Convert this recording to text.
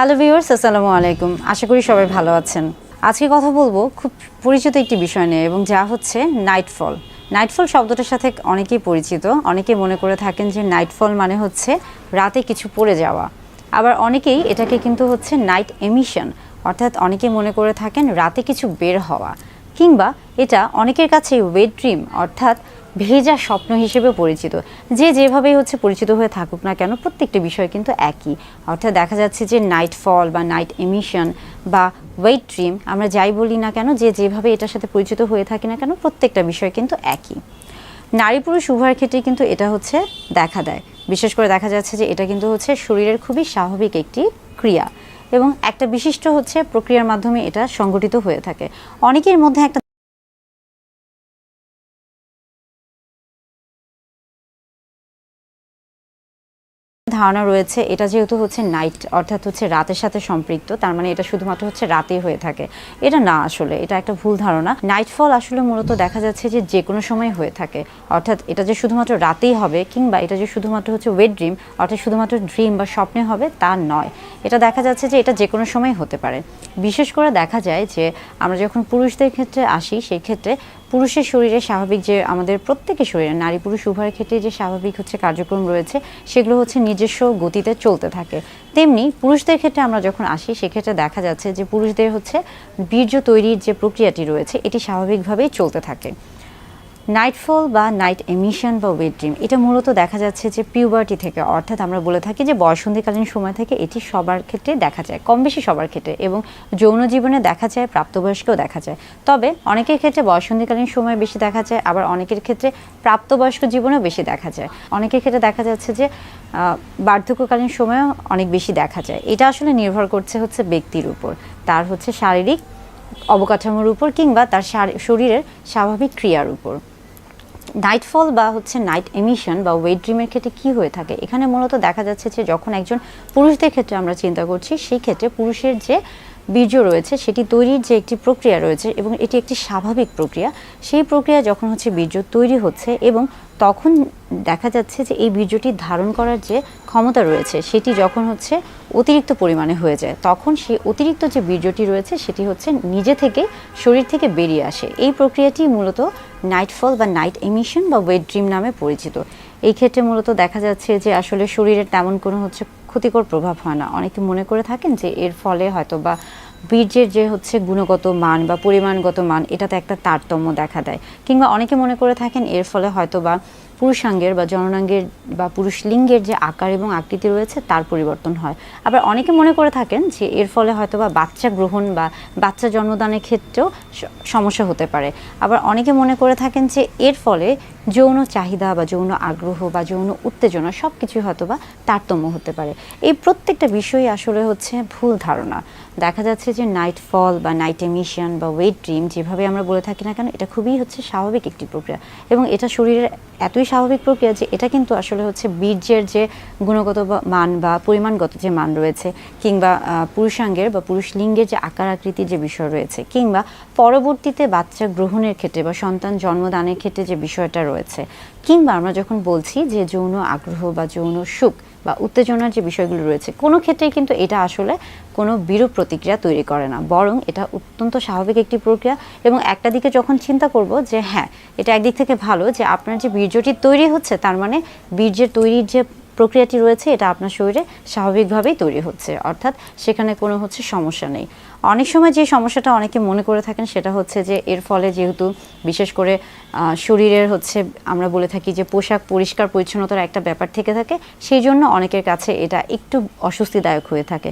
Hello viewers আসসালামু আলাইকুম। আশা করি সবাই ভালো আছেন। আজকে কথা বলব খুব পরিচিত একটি বিষয় নিয়ে, এবং যা হচ্ছে নাইটফল নাইটফল শব্দটার সাথে অনেকেই পরিচিত। অনেকে মনে করে থাকেন যে নাইটফল মানে হচ্ছে রাতে কিছু পড়ে যাওয়া। আবার অনেকেই এটাকে কিন্তু হচ্ছে নাইট এমিশন অর্থাৎ অনেকে মনে করে থাকেন রাতে কিছু বের হওয়া। কিংবা এটা অনেকের কাছে ওয়েট ড্রিম অর্থাৎ ভেজা স্বপ্ন হিসেবে পরিচিত। যে যেভাবেই হচ্ছে পরিচিত হয়ে থাকুক না কেন, প্রত্যেকটা বিষয় কিন্তু একই। অর্থাৎ দেখা যাচ্ছে যে নাইট ফল বা নাইট এমিশন বা ওয়েট ড্রিম আমরা যাই বলি না কেন, যে যেভাবে এটার সাথে পরিচিত হয়ে থাকি না কেন, প্রত্যেকটা বিষয় কিন্তু একই। নারী পুরুষ উভয়ের ক্ষেত্রে কিন্তু এটা হচ্ছে দেখা দেয়। বিশেষ করে দেখা যাচ্ছে যে এটা কিন্তু হচ্ছে শরীরের খুবই স্বাভাবিক একটি ক্রিয়া এবং একটা বিশিষ্ট হচ্ছে প্রক্রিয়ার মাধ্যমে এটা সংগঠিত হয়ে থাকে। অনেকের মধ্যে একটা ধারণা রয়েছে, এটা যেহেতু হচ্ছে নাইট অর্থাৎ হচ্ছে রাতের সাথে সম্পৃক্ত, তার মানে এটা শুধুমাত্র হচ্ছে রাতেই হয়ে থাকে। এটা না আসলে, এটা একটা ভুল ধারণা। নাইটফল আসলে মূলত দেখা যাচ্ছে যে যে কোনো সময় হয়ে থাকে। অর্থাৎ এটা যে শুধুমাত্র রাতেই হবে, কিংবা এটা যে শুধুমাত্র হচ্ছে ওয়েট ড্রিম অর্থাৎ শুধুমাত্র ড্রিম বা স্বপ্নে হবে, তা নয়। এটা দেখা যাচ্ছে যে এটা যে কোনো সময় হতে পারে। বিশেষ করে দেখা যায় যে আমরা যখন পুরুষদের ক্ষেত্রে আসি, সেই ক্ষেত্রে পুরুষের শরীরে স্বাভাবিক যে আমাদের প্রত্যেকের শরীরে, নারী পুরুষ উভয়ের ক্ষেত্রে যে স্বাভাবিক হচ্ছে কার্যক্রম রয়েছে, সেগুলো হচ্ছে নিজস্ব গতিতে চলতে থাকে। তেমনি পুরুষদের ক্ষেত্রে আমরা যখন আসি, সেক্ষেত্রে দেখা যাচ্ছে যে পুরুষদের হচ্ছে বীর্য তৈরির যে প্রক্রিয়াটি রয়েছে, এটি স্বাভাবিকভাবেই চলতে থাকে। নাইটফল বা নাইট এমিশন বা ওয়েট ড্রিম এটা মূলত দেখা যাচ্ছে যে পিউবার্টি থেকে, অর্থাৎ আমরা বলে থাকি যে বয়সন্ধিকালীন সময় থেকে এটি সবার ক্ষেত্রে দেখা যায়, কম বেশি সবার ক্ষেত্রে এবং যৌন জীবনে দেখা যায়, প্রাপ্তবয়স্কেও দেখা যায়। তবে অনেকের ক্ষেত্রে বয়সন্ধিকালীন সময় বেশি দেখা যায়, আবার অনেকের ক্ষেত্রে প্রাপ্তবয়স্ক জীবনেও বেশি দেখা যায়। অনেকের ক্ষেত্রে দেখা যাচ্ছে যে বার্ধক্যকালীন সময়েও অনেক বেশি দেখা যায়। এটা আসলে নির্ভর করছে হচ্ছে ব্যক্তির উপর, তার হচ্ছে শারীরিক অবকাঠামোর উপর কিংবা তার শরীরের স্বাভাবিক ক্রিয়ার উপর। নাইটফল বা হচ্ছে নাইট এমিশন বা ওয়েট ড্রিমের ক্ষেত্রে কি হয়ে থাকে? এখানে মূলত দেখা যাচ্ছে যে যখন একজন পুরুষদের ক্ষেত্রে আমরা চিন্তা করছি, সেই ক্ষেত্রে পুরুষের যে বীর্য রয়েছে, সেটি তৈরির যে একটি প্রক্রিয়া রয়েছে এবং এটি একটি স্বাভাবিক প্রক্রিয়া, সেই প্রক্রিয়া যখন হচ্ছে বীর্য তৈরি হচ্ছে এবং তখন দেখা যাচ্ছে যে এই বীর্যটি ধারণ করার যে ক্ষমতা রয়েছে, সেটি যখন হচ্ছে অতিরিক্ত পরিমাণে হয়ে যায়, তখন সেই অতিরিক্ত যে বীর্যটি রয়েছে, সেটি হচ্ছে নিজে থেকে, শরীর থেকে বেরিয়ে আসে। এই প্রক্রিয়াটি মূলত নাইটফল বা নাইট এমিশন বা ওয়েট ড্রিম নামে পরিচিত। এই ক্ষেত্রে মূলত দেখা যাচ্ছে যে আসলে শরীরের তেমন কোনো হচ্ছে ক্ষতিকর প্রভাব হয় না। অনেকে মনে করে থাকেন যে এর ফলে হয়তো বা বীর্যের যে হচ্ছে গুণগত মান বা পরিমাণগত মান, এটাতে একটা তারতম্য দেখা দেয়। কিংবা অনেকে মনে করে থাকেন এর ফলে হয়তো বা পুরুষাঙ্গের বা জননাঙ্গের বা পুরুষ লিঙ্গের যে আকার এবং আকৃতি রয়েছে, তার পরিবর্তন হয়। আবার অনেকে মনে করে থাকেন যে এর ফলে হয়তো বা বাচ্চা গ্রহণ বা বাচ্চা জন্মদানের ক্ষেত্রেও সমস্যা হতে পারে। আবার অনেকে মনে করে থাকেন যে এর ফলে যৌন চাহিদা বা যৌন আগ্রহ বা যৌন উত্তেজনা সব কিছুই হয়তো বা তারতম্য হতে পারে। এই প্রত্যেকটা বিষয়ই আসলে হচ্ছে ভুল ধারণা। দেখা যাচ্ছে যে নাইট ফল বা নাইট এমিশন বা ওয়েট ড্রিম যেভাবে আমরা বলে থাকি না কেন, এটা খুবই হচ্ছে স্বাভাবিক একটি প্রক্রিয়া। এবং এটা শরীরের এতই স্বাভাবিক প্রক্রিয়া যে এটা কিন্তু আসলে হচ্ছে বীর্যের যে গুণগত মান বা পরিমাণগত যে মান রয়েছে, কিংবা পুরুষাঙ্গের বা পুরুষ লিঙ্গের যে আকার আকৃতির যে বিষয় রয়েছে, কিংবা পরবর্তীতে বাচ্চা গ্রহণের ক্ষেত্রে বা সন্তান জন্মদানের ক্ষেত্রে যে বিষয়টা রয়েছে কিংবা আমরা যখন বলছি যে যৌন আগ্রহ বা যৌন সুখ বা উত্তেজনার যে বিষয়গুলো রয়েছে, কোনো ক্ষেত্রেই কিন্তু এটা আসলে কোনো বিরূপ প্রতিক্রিয়া তৈরি করে না। বরং এটা অত্যন্ত স্বাভাবিক একটি প্রক্রিয়া এবং একটা দিকে যখন চিন্তা করব যে হ্যাঁ এটা একদিক থেকে ভালো যে আপনার যে বীর্যটি তৈরি হচ্ছে, তার মানে বীর্যের তৈরির যে প্রক্রিয়াটি রয়েছে, এটা আপনার শরীরে স্বাভাবিকভাবেই তৈরি হচ্ছে, অর্থাৎ সেখানে কোনো হচ্ছে সমস্যা নেই। অনেক সময় যে সমস্যাটা অনেকে মনে করে থাকেন সেটা হচ্ছে যে এর ফলে যেহেতু বিশেষ করে শরীরের হচ্ছে আমরা বলে থাকি যে পোশাক পরিষ্কার পরিচ্ছন্নতার একটা ব্যাপার থেকে থাকে, সেই জন্য অনেকের কাছে এটা একটু অস্বস্তিদায়ক হয়ে থাকে।